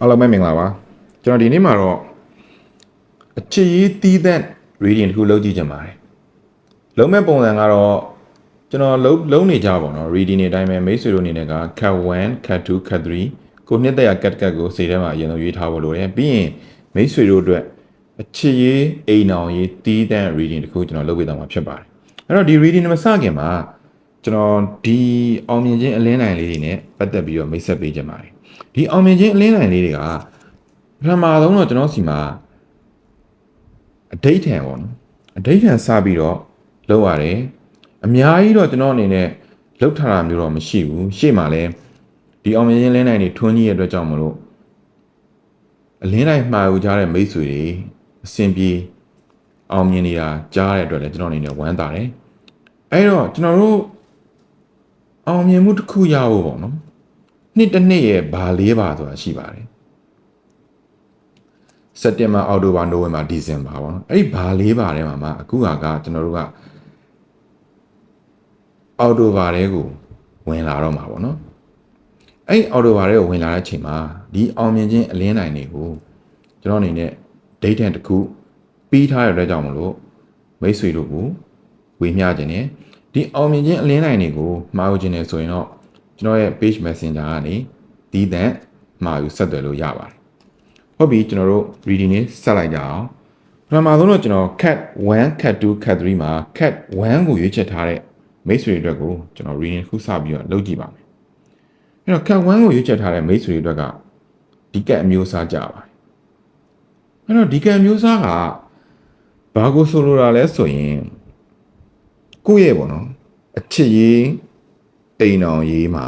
အားလုံးပဲမင်္ဂလာပါကျွန်တော်ဒီနေ့မှာတော့အချစ်ရေးတီးသန့် reading တစ်ခုလုပ်ကြည့်ချင်ပါတယ်လုံးမဲ့ပုံစံကတော့ကျွန်တော်လုံးလုံးနေကြပါတော့ reading တွေအတိုင်းပဲမိတ်ဆွေတို့အနေနဲ့က cat 1 cat 2 cat 3ကိုနှစ်သက်ရ cat cat ကိုစိတ်ထဲမှာအရင်ဆုံးရွေးထားဖို့လိုတယ်ပြီးရင်မိတ်ဆွေတို့အတွက်အချစ်ရေးအိမ်အောင်ရေးတီးသန့် reading တစ်ခုကျွန်တော်လုပ်ပေးသွားမှာဖြစ်ပါတယ်အဲ့တော့ဒီ reading မစခင်မှာကျွန်တော်ဒီအောင်မြင်ခြင်းအလင်းနိုင်လေးတွေနဲ့ပတ်သက်ပြီးတော့မိတ်ဆက်ပေးချင်ပါတယ် ဒီအောင်မြင်ခြင်းအလင်းနိုင်လေးတွေကပထမဆုံးတော့ကျွန်တော်စီမှာအဒိဋ္ဌံပေါ့နော်အဒိဋ္ဌံစပြီးတော့လောက်ရတယ်အများကြီးတော့ကျွန်တော်အနေနဲ့လောက်ထားတာမျိုးတော့မရှိဘူးရှေ့မှာလဲဒီအောင်မြင်ခြင်းလင်းနိုင်တွေထွန်းကြီးရဲ့အတွက်ကြောင့်မလို့အလင်းနိုင်မှာယူကြတဲ့မိတ်ဆွေတွေအစဉ်ပြေအောင်မြင်နေတာကြားတဲ့အတွက်လည်းကျွန်တော်အနေနဲ့ဝမ်းသာတယ်အဲ့တော့ကျွန်တော်တို့အောင်မြင်မှုတစ်ခုရဖို့ပေါ့နော် နှစ်တစ်နှစ်ရဲ့ဘာလေးပါဆိုတာရှိပါတယ်စက်တင်ဘာအောက်တိုဘာနိုဝင်ဘာဒီဇင်ဘာပေါ့နော်အဲ့ဒီဘာလေးပါထဲမှာမှအခုဟာကကျွန်တော်တို့ကအောက်တိုဘာထဲကိုဝင်လာတော့မှာပေါ့နော်အဲ့ဒီအောက်တိုဘာထဲကိုဝင်လာတဲ့အချိန်မှာဒီအောင်မြင်ခြင်းအလင်းနိုင်တွေကိုကျွန်တော်အနေနဲ့ date တစ်ခုပြီးထားရတဲ့ကြောင့်မလို့မိတ်ဆွေတို့ကိုဝေမျှခြင်းနဲ့ဒီအောင်မြင်ခြင်းအလင်းနိုင်တွေကိုမှာယူခြင်းနဲ့ဆိုရင်တော့ ကျွန်တော်ရဲ့ page messenger ကနေဒီးတန့်မှာယူဆက်သွယ်လို့ရပါတယ်ဟုတ်ပြီကျွန်တော်တို့ reading လေးဆက်လိုက်ကြအောင်ပထမဆုံးတော့ကျွန်တော် cat 1 cat 2 cat 3မှာ cat 1ကိုရွေးချယ်ထားတဲ့မိတ်ဆွေတွေအတွက်ကိုကျွန်တော် reading တစ်ခုစပြီးတော့လုပ်ကြည့်ပါမယ်အဲ့တော့ cat 1ကိုရွေးချယ်ထားတဲ့မိတ်ဆွေတွေအတွက်ကဒီ cat အမျိုးအစားကြပါတယ်အဲ့တော့ဒီ cat အမျိုးအစားကဘာကိုဆိုလိုတာလဲဆိုရင်ကိုယ့်ရဲ့ပေါ့နော်အချစ်ရေး အိမ်အောင်ရေးမှာ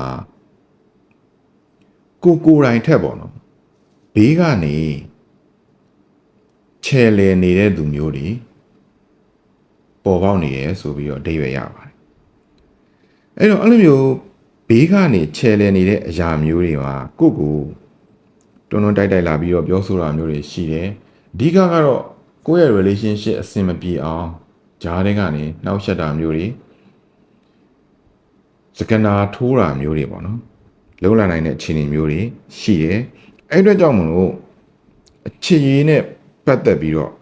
ကိုကိုယ်တိုင်ထက်ပေါ့နော်ဘေးကနေချဲလေနေတဲ့သူမျိုးတွေပေါ်ပေါက်နေရဲဆိုပြီးတော့အဓိပ္ပာယ်ရပါတယ်အဲ့တော့အဲ့လိုမျိုးဘေးကနေချဲလေနေတဲ့အရာမျိုးတွေမှာကိုယ့်ကိုတွန်းတွန်းတိုက်တိုက်လာပြီးတော့ပြောဆိုတာမျိုးတွေရှိတယ်အဓိကကတော့ကိုယ့်ရဲ့ relationship အဆင်မပြေအောင်ဂျားတွေကနေနှောက်ယှက်တာမျိုးတွေ စကနာထိုးတာမျိုးတွေပေါ့နော်လုံးလာနိုင်တဲ့အခြေအနေမျိုးတွေရှိတယ်အဲ့အတွက်ကြောင့်မလို့အချစ်ရေးနဲ့ပတ်သက်ပြီးတော့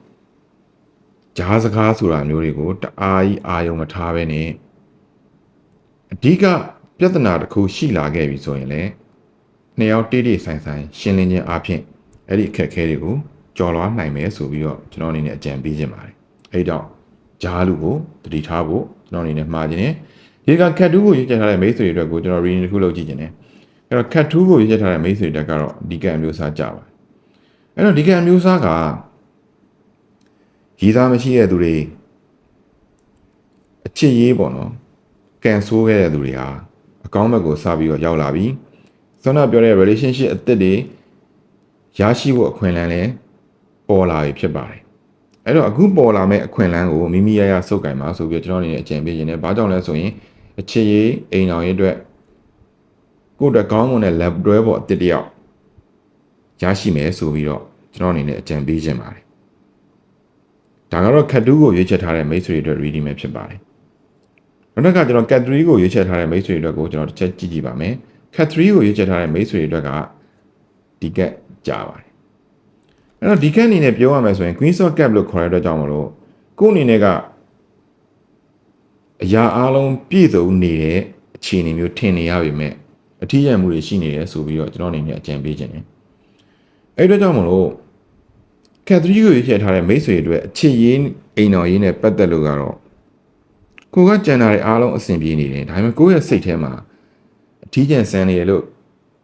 ဂျားစကားဆိုတာမျိုးတွေကိုတအားကြီးအာယုံမထားပဲနဲ့အဓိကပြဿနာတစ်ခုရှိလာခဲ့ပြီဆိုရင်လည်းနှစ်ယောက်တိတိဆိုင်ဆိုင်ရှင်းလင်းခြင်းအပြင်အဲ့ဒီအခက်အခဲတွေကိုကြော်လွှားနိုင်မယ်ဆိုပြီးတော့ကျွန်တော်အနေနဲ့အကြံပေးခြင်းပါတယ်အဲ့တော့ဂျားလူကိုတတိထားဖို့ကျွန်တော်အနေနဲ့မှားခြင်းနဲ့ ဒီကခက်တူးကိုရေးချထားတဲ့မိတ်ဆွေတွေအတွက်ကိုကျွန်တော် reading တစ်ခုလုပ်ကြည့်ခြင်းနဲ့အဲ့တော့ cat 2ကိုရေးချထားတဲ့မိတ်ဆွေတက်ကတော့ဒီကံအမျိုးအစားကြပါအဲ့တော့ဒီကံအမျိုးအစားကရည်သားမရှိတဲ့သူတွေအချစ်ရေးပေါ့နော်ကန်ဆိုးခဲ့တဲ့သူတွေဟာအကောင်းဘက်ကိုစပြီးတော့ရောက်လာပြီစောနပြောတဲ့ relationship အသစ်တွေရရှိဖို့အခွင့်အလမ်းလဲပေါ်လာပြီဖြစ်ပါတယ်အဲ့တော့အခုပေါ်လာမဲ့အခွင့်အလမ်းကိုမိမိရရစုပ်ကင်ပါဆိုပြီးတော့ကျွန်တော်အနေနဲ့အကြံပေးခြင်းနဲ့ဘာကြောင့်လဲဆိုရင် အချစ်ရေးအိမ်တော်ရေးအတွက်ကိုယ့်အတွက်ကောင်းမွန်တဲ့ lab တွဲပေါ်အတစ်တယောက်ရရှိမယ်ဆိုပြီးတော့ကျွန်တော်အနေနဲ့အကြံပေးခြင်းပါတယ်ဒါကတော့ cat 2ကိုရွေးချယ်ထားတဲ့မိတ်ဆွေတွေအတွက် reading ပဲဖြစ်ပါတယ်နောက်တစ်ခါကျွန်တော် cat 3ကိုရွေးချယ်ထားတဲ့မိတ်ဆွေတွေအတွက်ကိုကျွန်တော်တစ်ချက်ကြည့်ကြည့်ပါမယ် cat 3ကိုရွေးချယ်ထားတဲ့မိတ်ဆွေတွေအတွက်ကဒီ cat ကြာပါတယ်အဲ့တော့ဒီ cat အနေနဲ့ပြောရမယ်ဆိုရင် queen of cap လို့ခေါ်ရတဲ့အတွက်ကြောင့်မလို့ကိုယ့်အနေနဲ့က အရာအလုံးပြည့်စုံနေတဲ့အခြေအနေမျိုးထင်နေရပြီမဲ့အထီးရံမှုတွေရှိနေတယ်ဆိုပြီးတော့ကျွန်တော်အနေနဲ့အကြံပေးခြင်းတယ်အဲ့အတွက်ကြောင့်မလို့ကက်သရီကိုရွေးချယ်ထားတဲ့မိတ်ဆွေတွေအတွက်အခြေရင်းအိမ်တော်ရေးနဲ့ပတ်သက်လို့ကတော့ကိုကကြံတာတွေအားလုံးအဆင်ပြေနေတယ်ဒါပေမဲ့ကိုယ့်ရဲ့စိတ်ထဲမှာအထီးကျန်ဆန်းနေရလို့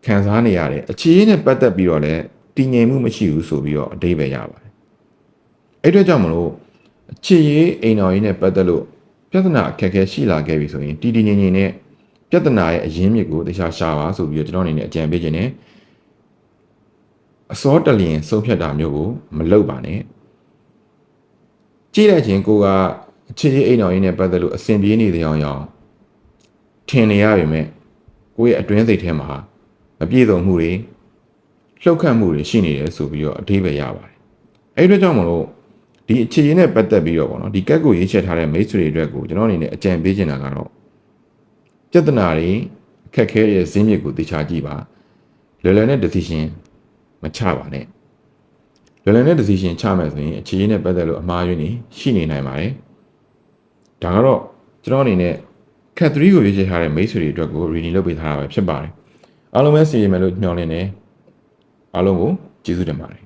ခံစားနေရတယ်အခြေရင်းနဲ့ပတ်သက်ပြီးတော့လည်းတည်ငြိမ်မှုမရှိဘူးဆိုပြီးတော့အတိတ်ပဲရပါတယ်အဲ့အတွက်ကြောင့်မလို့အခြေရင်းအိမ်တော်ရေးနဲ့ပတ်သက်လို့ ပြဿနာအခက်အခဲရှိလာခဲ့ပြီဆိုရင်တည်တည်ငြိမ်ငြိမ်နဲ့ပြဿနာရဲ့အရင်းမြစ်ကိုတရားရှာပါဆိုပြီးတော့ကျွန်တော်အနေနဲ့အကြံပေးခြင်းနဲ့အစောတလျင်ဆုံးဖြတ်တာမျိုးကိုမလုပ်ပါနဲ့ကြည့်လိုက်ခြင်းကိုကအချစ်ကြီးအိမ်တော်ရင်းနဲ့ပတ်သက်လို့အစဉ်ပြေးနေတဲ့အကြောင်းထင်နေရပေမဲ့ကိုယ့်ရဲ့အတွင်းစိတ်ထဲမှာမပြည့်စုံမှုတွေလှုပ်ခတ်မှုတွေရှိနေတယ်ဆိုပြီးတော့အသေးပဲရပါတယ်အဲ့ဒီအတွက်ကြောင့်မလို့ ဒီအခြေရင်းနဲ့ပတ်သက်ပြီးတော့ဗောနော်ဒီကက်ကိုရေးချက်ထားတဲ့မိတ်ဆွေတွေအတွက်ကိုကျွန်တော်အနေနဲ့အကြံပေးချင်တာကတော့ပြဿနာတွေအခက်ခဲရဲ့ဇင်းမြစ်ကိုသိချကြည့်ပါလွယ်လွယ်နဲ့ decision မမချပါနဲ့လွယ်လွယ်နဲ့ decision ချမယ်ဆိုရင်အခြေရေးနဲ့ပတ်သက်လို့အမှားယွင်းနေရှိနေနိုင်ပါတယ်ဒါကတော့ကျွန်တော်အနေနဲ့ cat 3ကိုရွေးချယ်ထားတဲ့မိတ်ဆွေတွေအတွက်ကို reading လုပ်ပေးထားတာပဲဖြစ်ပါတယ်အားလုံးပဲစီရင်မယ်လို့ညွှန်လင်းနေအားလုံးကိုကျေးဇူးတင်ပါတယ်